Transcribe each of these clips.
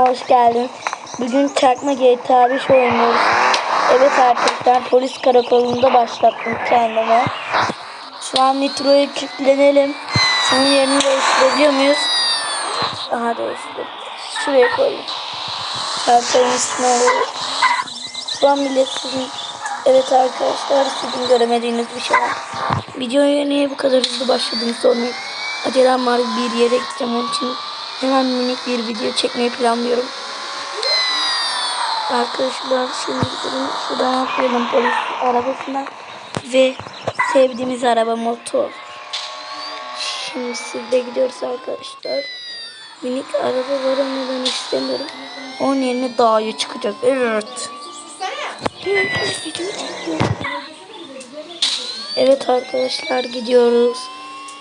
Hoş geldin. Bugün çakma GTA 5 oynuyoruz. Evet arkadaşlar polis karakolunda başlattım kendime. Şu an nitroya kilitlenelim. Şunun yerini değiştirebiliyor muyuz? Aha değiştirdim. Şuraya koyayım. Çarpayın üstüne alalım. Şu an millet sizin... Evet arkadaşlar sizin göremediğiniz bir şey var. Videoya niye bu kadar hızlı başladığını sormayın. Acelem var bir yere gideceğim onun için hemen minik bir video çekmeyi planlıyorum. Arkadaşlar şimdi gidelim şuradan atlayalım polis arabasına ve sevdiğimiz araba motor. Şimdi sizde gidiyoruz arkadaşlar. Minik araba var ama ben istemiyorum. Onun yerine dağa çıkacak. Evet. Evet arkadaşlar gidiyoruz.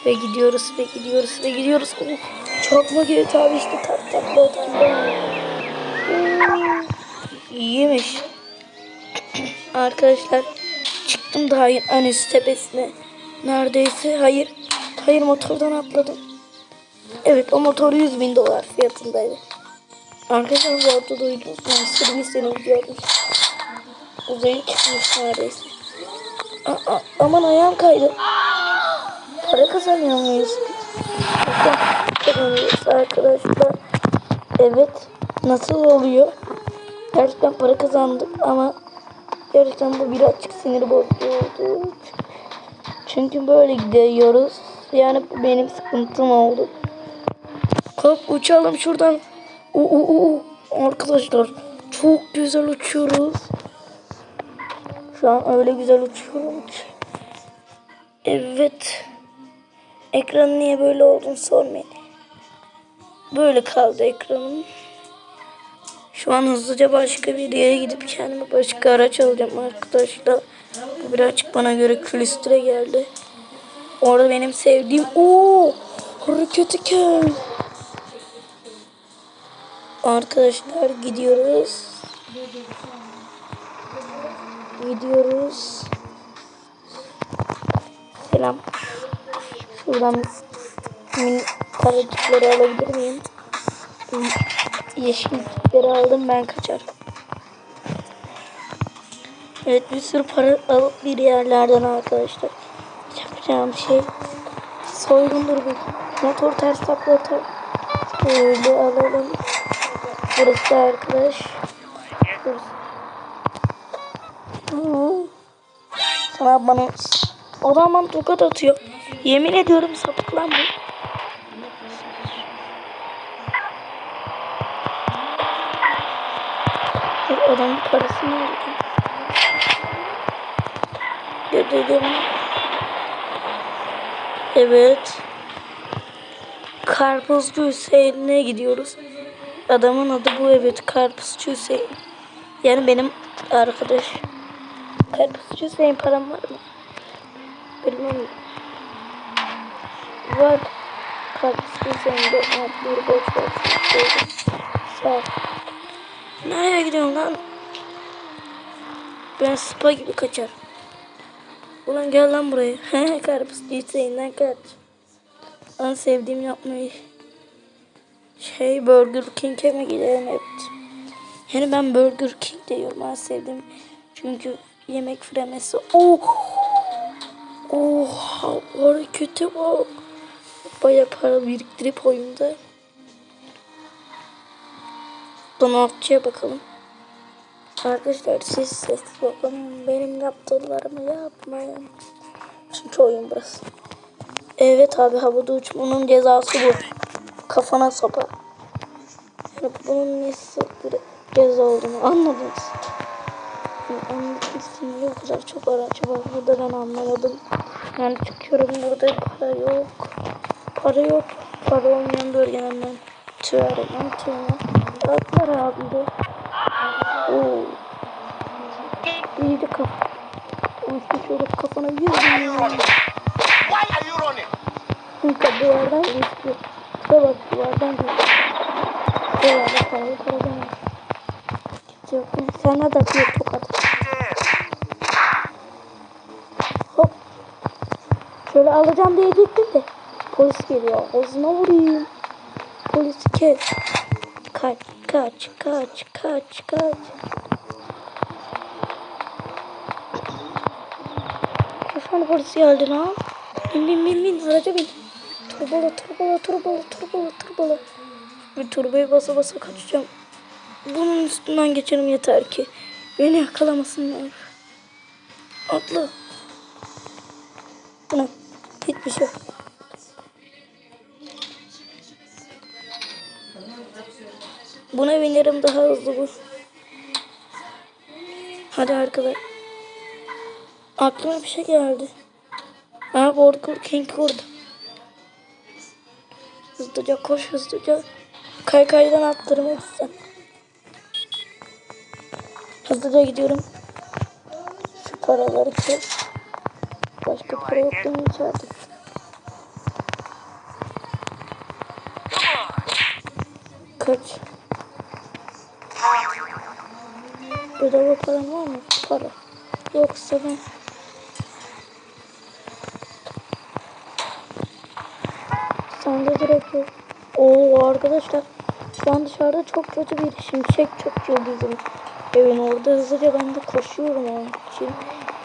Ve gidiyoruz ve gidiyoruz ve gidiyoruz. Oh, mu GTA abi işte tak takla oturdu. İyiymiş. arkadaşlar çıktım daha en üst tepesine. Neredeyse hayır. Hayır motordan atladım. Evet o motor 100 bin dolar fiyatındaydı. Arkadaşlar bu arada duydunuz mu? Sırbistan'ı gördüm. Uzaya çıkmış neredeyse. Aa, aman ayağım kaydı. Para kazanıyor muyuz? Kazanıyoruz arkadaşlar. Evet. Nasıl oluyor? Gerçekten para kazandık ama gerçekten bu birazcık sinir bozucu. Çünkü böyle gidiyoruz. Yani bu benim sıkıntım oldu. Kalk uçalım şuradan. Oo, oo. Arkadaşlar çok güzel uçuyoruz. Şu an öyle güzel uçuyorum ki. Evet. Ekran niye böyle olduğunu sormayın. Böyle kaldı ekranım. Şu an hızlıca başka bir yere gidip kendime başka araç alacağım arkadaşlar. Bu birazcık bana göre külüstüre geldi. Orada benim sevdiğim o hareketi gel. Arkadaşlar gidiyoruz. Gidiyoruz. Selam. Şuradan min paracıkları alabilir miyim? Yeşillikleri aldım ben kaçar. Evet bir sürü para alıp bir yerlerden arkadaşlar. Yapacağım şey soygundur bu. Motor ters taklatar. Böyle alalım. Burası da arkadaş. Burası. Sana bana adam bana tokat atıyor. Yemin ediyorum sapık lan bu. Adamın parasını aldım. Dedim. Evet. Karpuzcu Hüseyin'e gidiyoruz. Adamın adı bu evet Karpuzcu Hüseyin. Yani benim arkadaş. Karpuzcu Hüseyin param var mı? Bilmem. Var. Karpuzcu Hüseyin de bir boş ver. Sağ ol. Nereye gidiyorsun lan? Ben spa gibi kaçar. Ulan gel lan buraya. Karpuzcu Hüseyin'den kaç. En sevdiğim yapmayı. Şey Burger King'e mi gidelim evet. Yani ben Burger King diyorum en sevdiğim. Çünkü yemek fremesi. Oh! Oha harekete bak. Baya para biriktirip oyunda. Donatçıya bakalım. Arkadaşlar siz ses bakın. Benim yaptıklarımı yapmayın. Çünkü oyun burası. Evet abi havada uçmanın cezası bu. Kafana sopa. Yani bunun nasıl bir ceza olduğunu anladınız. Yani anlatmışsın niye o kadar çok araç var burada ben anlamadım. Yani çıkıyorum burada para yok. Para yok. Para olmayan bölgelerden tüy arayacağım tüyüne. Atlar abi de. Oo. İyice kafa. Uçmuş şöyle kafana yüz bin Why are you running? Çünkü duvardan geçti. Şuna bak duvardan geçti. Duvarda paralı paradan geçti. Sana da bir tokat. Hop. Şöyle alacağım diyecektim de. Polis geliyor. Ağzına vurayım. Polis kes. Kaç kaç kaç kaç kaç. Kafana polis geldi lan. Bin bin bin bin araca bin. Turbolu turbolu turbolu turbolu turbolu. Bir turbayı basa basa kaçacağım. Bunun üstünden geçerim yeter ki. Beni yakalamasınlar. Atla. Bu ne? Hiçbir şey. Buna binerim daha hızlı bu. Hadi arkadaş. Aklıma bir şey geldi. Ha Borkul King orada. Hızlıca koş hızlıca. Kaykaydan atlarım hepsi. Hızlıca gidiyorum. Şu paraları kes. Başka para yok değil mi içeride? Kaç? Bedava param var mı? Para. Yoksa ben... Sende direkt yok. Oo arkadaşlar. Şu an dışarıda çok kötü bir şimşek çakıyor bizim evin orada. Hızlıca ben de koşuyorum onun için.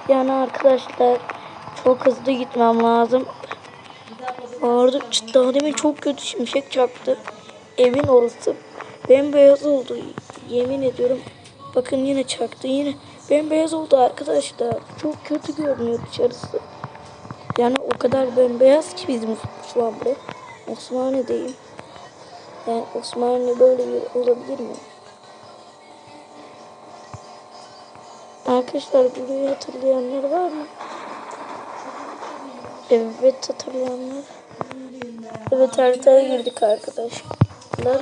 Yani arkadaşlar çok hızlı gitmem lazım. Orada daha demin çok kötü şimşek çaktı. Evin orası bembeyaz oldu. Yemin ediyorum. Bakın yine çaktı. Yine bembeyaz oldu arkadaşlar. Çok kötü görünüyor dışarısı. Yani o kadar bembeyaz ki bizim şu an burası. Osmaniye'deyim. Yani Osmaniye böyle bir olabilir mi? Arkadaşlar burayı hatırlayanlar var mı? Evet hatırlayanlar. Evet haritaya girdik arkadaşlar.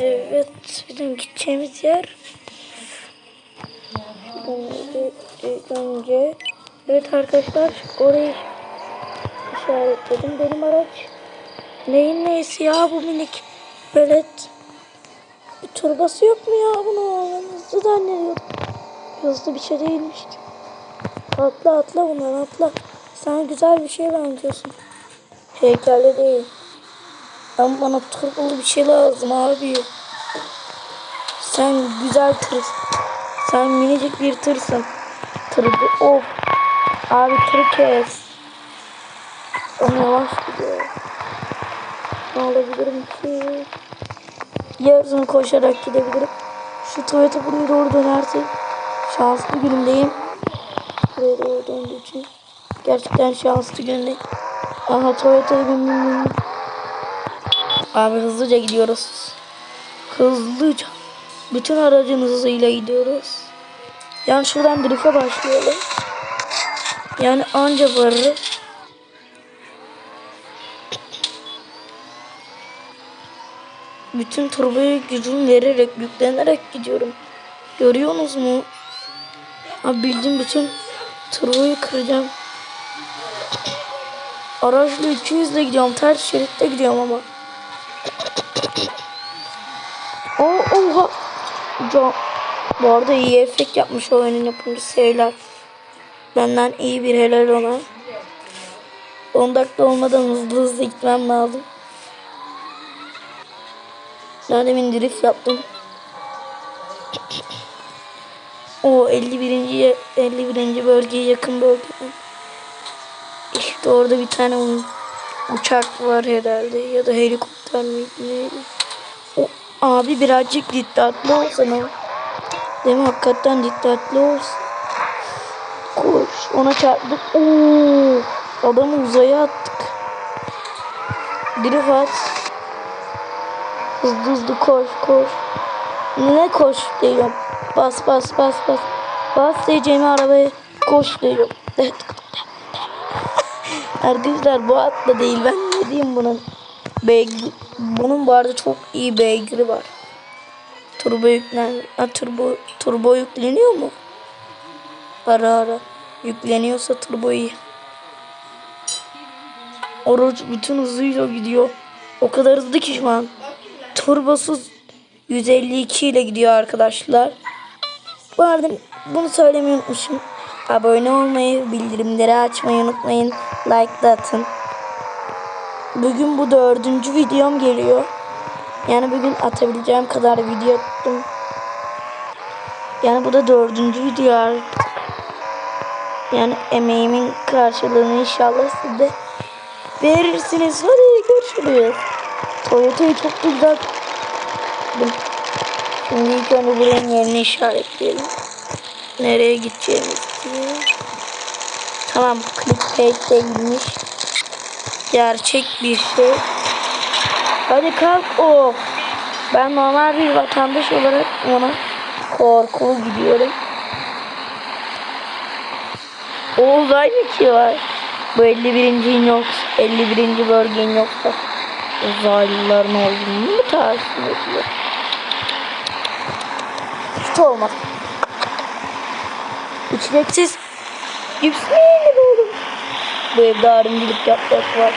Evet bizim gideceğimiz yer Önce, evet arkadaşlar orayı işaretledim. Benim araç neyin neyisi ya bu minik velet. Bir turbası yok mu ya bunun? Ben hızlı zannediyordum. Hızlı bir şey değilmiş. Atla atla bundan atla. Sen güzel bir şeye benziyorsun. Heykelli değil. Ama bana turbolu bir şey lazım abi. Sen güzel tır. Sen minicik bir tırsın. Tır of. Abi tır kes. Ama yavaş gidiyor. Ne olabilirim ki? Yarısını koşarak gidebilirim. Şu Toyota buraya doğru dönerse şanslı günümdeyim. Buraya doğru döndüğü için gerçekten şanslı günümdeyim. Aha Toyota'ya bin bin bin. Abi hızlıca gidiyoruz. Hızlıca. Bütün aracın hızıyla gidiyoruz. Yani şuradan drift'e başlayalım. Yani anca varırız. Bütün turboyu gücüm vererek, yüklenerek gidiyorum. Görüyorsunuz mu? Abi bildiğim bütün turboyu kıracağım. Araçla 200 ile gidiyorum. Ters şeritte gidiyorum ama. Oo, oha. Can. Bu arada iyi efekt yapmış oyunun yapımcısı şeyler. Benden iyi bir helal ona. 10 dakika olmadan hızlı hızlı gitmem lazım. Ben demin drift yaptım. O 51. ye- 51. bölgeye yakın bölge. İşte orada bir tane u- uçak var herhalde ya da helikopter miydi? O, abi birazcık dikkatli olsana. Değil mi? Hakikaten dikkatli olsun. Koş. Ona çarptık. Oo, adamı uzaya attık. Drift at. Hızlı hızlı koş koş. Ne koş diyorum. Bas bas bas bas. Bas diyeceğimi arabaya koş diyorum. Arkadaşlar bu atla değil ben ne diyeyim bunun. Beygir, bunun bu arada çok iyi beygiri var. Turbo yüklen, ha, turbo, turbo yükleniyor mu? Ara ara. Yükleniyorsa turbo iyi. Oruç bütün hızıyla gidiyor. O kadar hızlı ki şu an. Turbosuz 152 ile gidiyor arkadaşlar. Bu arada bunu söylemeyi unutmuşum. Abone olmayı, bildirimleri açmayı unutmayın. Like da atın. bugün bu dördüncü videom geliyor. Yani bugün atabileceğim kadar video attım. Yani bu da dördüncü video. Yani emeğimin karşılığını inşallah siz de verirsiniz. Hadi görüşürüz. Toyota'yı çok güzel. Şimdi ilk önce buranın yerini işaretleyelim. Nereye gideceğimizi. Tamam clickbait değilmiş. Gerçek bir şey. Hadi kalk o. Ben normal bir vatandaş olarak ona korkulu gidiyorum. O uzay mı ki var? Bu 51. yok, 51. bölgenin yoksa uzaylıların olduğunu mu tahsin ediyor? Hiç olmaz. İçleksiz Bismillah oğlum. Bu evde ayrımcılık yapmak var.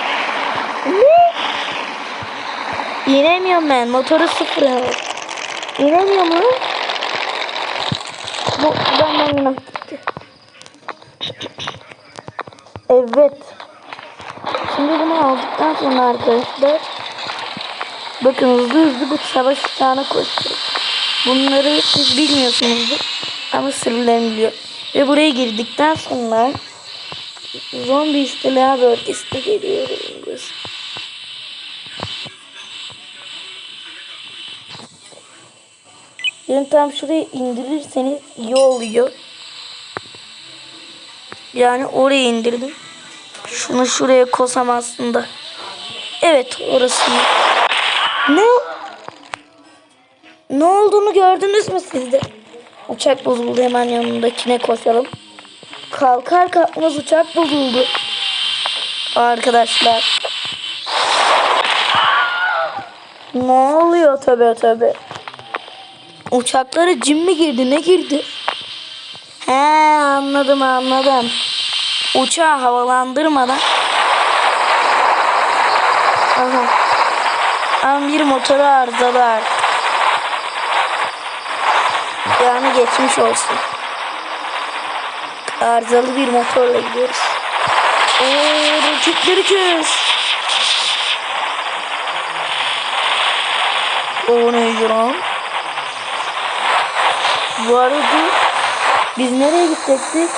Ne? İnemiyorum ben. Motoru sıfır. İnemiyorum lan. Bu günah gitti. Evet. Şimdi bunu aldıktan sonra arkadaşlar bakın hızlı hızlı bir savaş uçağına koşuyoruz. Bunları siz bilmiyorsunuzdur ama sırlarını biliyor. Ve buraya girdikten sonra zombi istila bölgesine geliyoruz. Yani tam şuraya indirirseniz iyi oluyor. Yani oraya indirdim. Şunu şuraya kosam aslında. Evet orası. Ne? Ne olduğunu gördünüz mü siz de? Uçak bozuldu hemen yanındakine koşalım. Kalkar kalkmaz uçak bozuldu. Arkadaşlar. Ne oluyor töbe töbe. Uçaklara cin mi girdi ne girdi? He anladım anladım. Uçağı havalandırmadan. Aha. An bir motoru arızalı artık. Yani geçmiş olsun. Arızalı bir motorla gidiyoruz. Ooo roketleri kes. O neydi lan? Bu arada biz nereye gidecektik?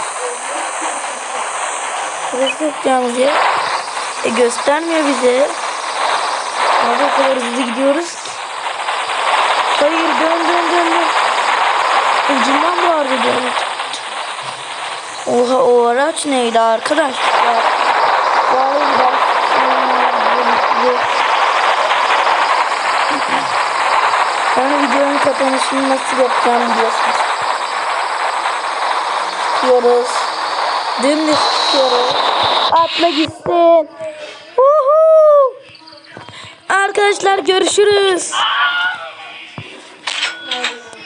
Burası yapacağımız yer. E göstermiyor bize. Nerede o kadar hızlı gidiyoruz? Ucundan vardı dön. Oha o araç neydi arkadaşlar? Vay bak. Yani videonun kapanışını nasıl yapacağım biliyorsunuz. Çıkıyoruz. Dümdüz çıkıyoruz. Atla gitsin. Woohoo! Arkadaşlar görüşürüz.